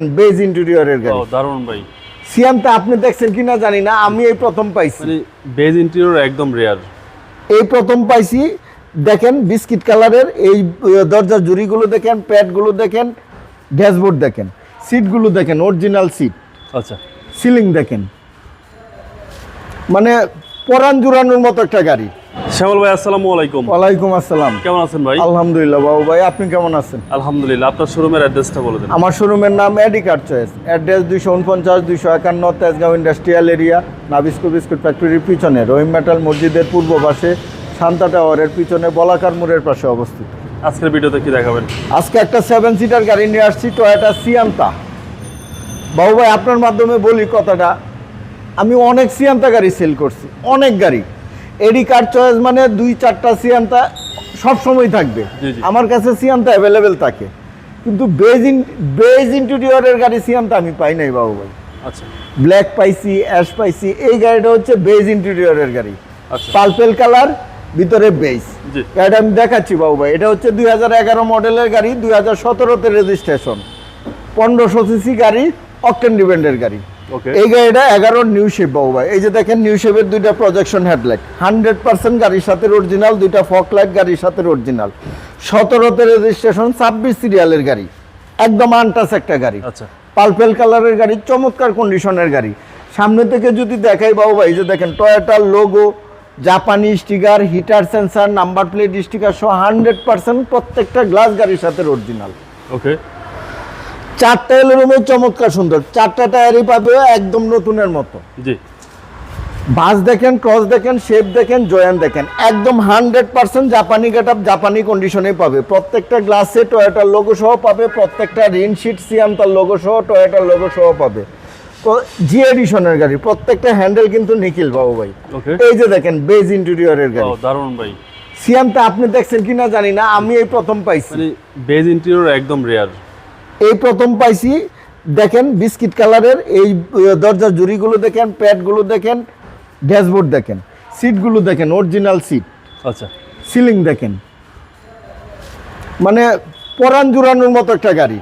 Base ইন্টেরিয়রের গাড়ি। দারুণ ভাই। সিয়ামটা আপনি দেখছেন কিনা জানি না আমি এই প্রথম পাইছি। মানে বেজ ইন্টেরিয়র একদম রেয়ার এই প্রথম পাইছি দেখেন বিস্কিট কালারের এই দরজার জুড়িগুলো দেখেন প্যাডগুলো দেখেন ড্যাশবোর্ড দেখেন সিটগুলো দেখেন অরিজিনাল সিট আচ্ছা। সিলিং দেখেন। মানে পরান জুড়ানোর মতো একটা গাড়ি। শ্যামল ভাই আসসালামু আলাইকুম। ওয়ালাইকুম আসসালাম। কেমন আছেন ভাই? আলহামদুলিল্লাহ বাবু ভাই আপনি কেমন আছেন? আলহামদুলিল্লাহ আপনার শোরুমের অ্যাড্রেসটা বলে দেন। আমার শোরুমের নাম এডিকার চয়েস অ্যাড্রেস দুইশো উনপঞ্চাশ দুইশো একান্ন Tejgaon industrial area Nabisco biscuit ফ্যাক্টরির পিছনে। রহিম মেটাল মসজিদের পূর্ব পাশে শান্তা টাওয়ারের পিছনে বলাকার মোড়ের পাশে অবস্থিত। আজকের ভিডিওতে কি দেখাবেন? আজকে একটা সেভেন সিটার গাড়ি নিয়ে আসছি টয়োটা সিয়ান্তা বাবু ভাই আপনার মাধ্যমে বলি কথাটা। আমি অনেক সিয়ান্তা গাড়ি সেল করছি অনেক গাড়ি। এডি কার চয়েস মানে দুই চারটা সিয়ান্তা সব সময় থাকবে। আমার কাছে সিয়ান্তা অ্যাভেলেবেল থাকে। কিন্তু বেজ ইন বেজ ইন্টেরিয়রের গাড়ি সিয়ান্তা আমি পাই নাই বাবু ভাই। আচ্ছা। ব্ল্যাক পাইছি অ্যাশ পাইছি এই গাড়িটা হচ্ছে বেজ ইন্টেরিয়রের গাড়ি। আচ্ছা। পার্পেল কালার ভিতরে বেজ। এটা আমি দেখাচ্ছি বাবু ভাই। এটা হচ্ছে দুই হাজার এগারো মডেলের গাড়ি দুই হাজার সতেরোতে রেজিস্ট্রেশন পনেরোশো সিসি গাড়ি অকটেন ডিপেন্ডের গাড়ি। এই গাড়িটা এগারো নিউ শেপ বাবু ভাই। এই যে দেখেন নিউ শেপের দুইটা প্রজেকশন হেডলাইট হান্ড্রেড পার্সেন্ট গাড়ির সাথে অরিজিনাল দুইটা ফক লাইট গাড়ির সাথে অরিজিনাল সতেরোতে রেজিস্ট্রেশন ছাব্বিশ সিরিয়ালের গাড়ি। একদম আনটাস একটা গাড়ি। আচ্ছা। পার্পেল কালারের গাড়ি চমৎকার কন্ডিশনের গাড়ি। সামনে থেকে যদি দেখাই বাবু ভাই এই যে দেখেন টয়োটার লোগো জাপানি sticker heater sensor number plate sticker সহ হান্ড্রেড পার্সেন্ট প্রত্যেকটা গ্লাস গাড়ির সাথে অরিজিনাল ওকে চারটা এলোরুমের চমৎকার সুন্দর। চারটা টায়ারই পাবে একদম নতুনের মতো। জি। বাস দেখেন ক্রস দেখেন শেপ দেখেন জয়ান দেখেন। একদম হান্ড্রেড পার্সেন্ট জাপানি গেট জাপানি কন্ডিশনে পাবে। প্রত্যেকটা গ্লাসে টয়োটার লোগো সহ পাবে প্রত্যেকটা রিন শিট সিয়ান্তার লোগো সহ টয়োটার লোগো সহ পাবে। তো জি এডিশনের গাড়ি প্রত্যেকটা হ্যান্ডেল কিন্তু নিখিল বাবু ভাই। এই যে দেখেন বেজ ইন্টেরিয়রের গাড়ি। দারুণ ভাই। সিয়ান্তা আপনি দেখছেন কিনা জানি না আমি এই প্রথম পাইছি। মানে বেজ ইন্টেরিয়র একদম রেয়ার এই প্রথম পাইছি। দেখেন বিস্কিট কালারের এই দরজার জুড়িগুলো দেখেন প্যাডগুলো দেখেন ড্যাশবোর্ড দেখেন সিটগুলো দেখেন অরিজিনাল সিট। আচ্ছা। সিলিং দেখেন। মানে পরান জুড়ানোর মতো একটা গাড়ি।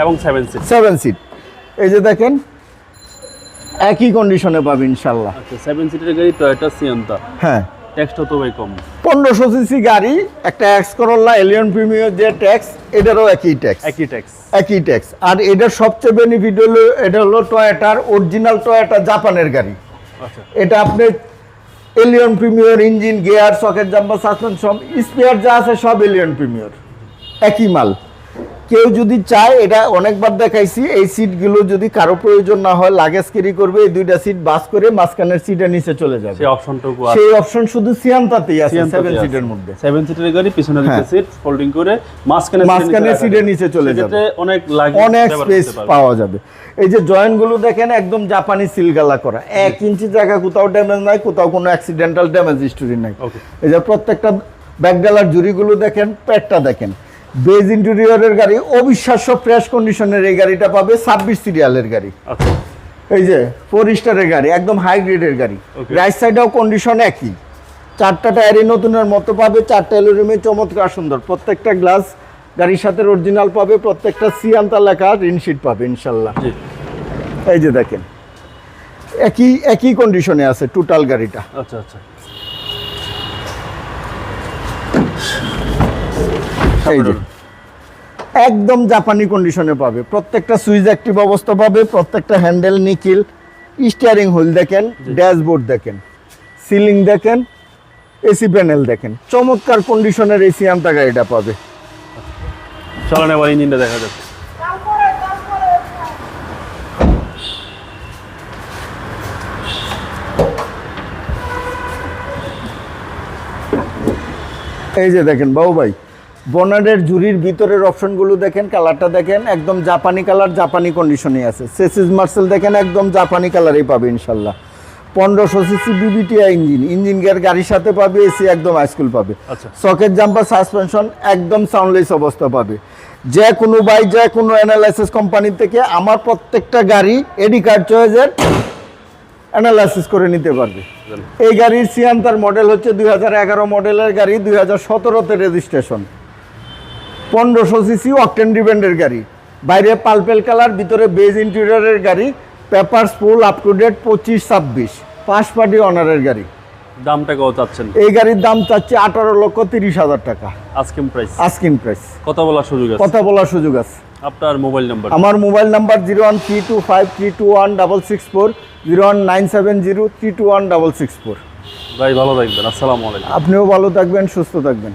এবং সেভেন সিট সেভেন সিট এই যে দেখেন একই কন্ডিশনে পাবে ইনশাল্লাহ। আচ্ছা সেভেন সিটের গাড়ি টয়োটা সিয়ান্তা হ্যাঁ। ট্যাক্সটা তো ভাই কম। পনেরোশো সিসি গাড়ি একটা এক্স এলিয়ন প্রিমিয়ার যে ট্যাক্স এটারও একই ট্যাক্স। একই ট্যাক্স। একই ট্যাক্স। আর এটার সবচেয়ে বেনিফিট হলো এটা হলো টয়োটার অরিজিনাল টয়োটা জাপানের গাড়ি। আচ্ছা। এটা আপনি Allion premier engine gear socket jumper suspension spare যা আছে সব এলিয়ন প্রিমিয়র একই মাল। কেউ যদি চায় এটা অনেকবার দেখাইছি এই সিটগুলো যদি কারও প্রয়োজন না হয় লাগেজ ক্যারি করবে এই দুইটা সিট বাস করে মাঝখানের সিটের নিচে চলে যাবে। সেই অপশনটুকু আছে। সেই অপশন শুধু সিয়ান্তাতেই আছে সেভেন সিটের মধ্যে। সেভেন সিটের গাড়ি পিছনে দিকে। সিট ফোল্ডিং করে মাঝখানে মাঝখানে সিটের নিচে চলে যাবে। অনেক অনেক স্পেস পাওয়া যাবে। এই যে জয়েন্টগুলো দেখেন একদম জাপানি সিলগালা করা। এক ইঞ্চি জায়গা কোথাও ড্যামেজ নাই কোথাও কোনো অ্যাক্সিডেন্টাল ড্যামেজ হিস্টোরি নাই। এই যে প্রত্যেকটা ব্যাকডালার জুড়িগুলো দেখেন প্যাডটা দেখেন। বেজ ইন্টেরিয়রের গাড়ি অবিশ্বাস্য ফ্রেশ কন্ডিশনের এই গাড়িটা পাবে ছাব্বিশ সিরিয়ালের গাড়ি। আচ্ছা। এই যে ফোর স্টারের গাড়ি একদম হাই গ্রেডের গাড়ি. রাইট সাইডেও কন্ডিশন একই। চারটা টায়ারই নতুনের মতো পাবে চারটা এলোরিমে চমৎকার সুন্দর। প্রত্যেকটা গ্লাস গাড়ির সাথে অরিজিনাল পাবে প্রত্যেকটা সিয়ান্তা লেখা রিনশিট পাবে ইনশাল্লাহ। এই যে দেখেন একই একই কন্ডিশনে আছে টোটাল গাড়িটা। আচ্ছা আচ্ছা। একদম জাপানি কন্ডিশনে পাবে। প্রত্যেকটা সুইচ অ্যাক্টিভ অবস্থা পাবে প্রত্যেকটা হ্যান্ডেল নিকিল স্টিয়ারিং হুইল দেখেন ড্যাশবোর্ড দেখেন সিলিং দেখেন এসি প্যানেল দেখেন। চমৎকার কন্ডিশনের এসি আমটা গাড়িটা পাবে। চলেন এবার ইঞ্জিনটা দেখা যাচ্ছে এই যে দেখেন বাবু ভাই বনারের জুরির ভিতরের অপশনগুলো দেখেন কালারটা দেখেন একদম জাপানি কালার জাপানি কন্ডিশনে আছে। সেসিস মার্সেল দেখেন একদম জাপানি কালারেই পাবে ইনশাল্লাহ। পনেরোশো CC VVTI engine. Engine gear গাড়ির সাথে পাবে এসি একদম হাইস্কুল পাবে। সকেট জাম্পার সাসপেনশন একদম সাউন্ডলেস অবস্থা পাবে। যে কোনো বাই যে কোনো অ্যানালাইসিস কোম্পানি থেকে আমার প্রত্যেকটা গাড়ি এডি কার্ড চয়েসের অ্যানালাইসিস করে নিতে পারবে। এই গাড়ির সিয়ান্তার মডেল হচ্ছে দুই হাজার এগারো মডেলের গাড়ি দুই হাজার সতেরোতে রেজিস্ট্রেশন পনেরোশো সিসি অকটেন ডিপেন্ডের গাড়ি। বাইরে পালপেল কালার ভিতরে বেজ ইন্টেরিয়রের গাড়ি papers full up to date পঁচিশ ছাব্বিশ। পাঁচ পার্টি অনারের গাড়ি। দামটা কত চাচ্ছেন? এই গাড়ির দাম চাচ্ছে আঠারো লক্ষ তিরিশ হাজার টাকা। আজকে প্রাইস আস্কিন প্রাইস কথা বলার সুযোগ আছে? কথা বলার সুযোগ আছে। আপনার মোবাইল নাম্বার আমার mobile number zero one three two five three two one double six four zero one nine seven zero three two one double six four ভাই ভালো থাকবেন। আসসালামু আলাইকুম। আপনিও ভালো থাকবেন সুস্থ থাকবেন।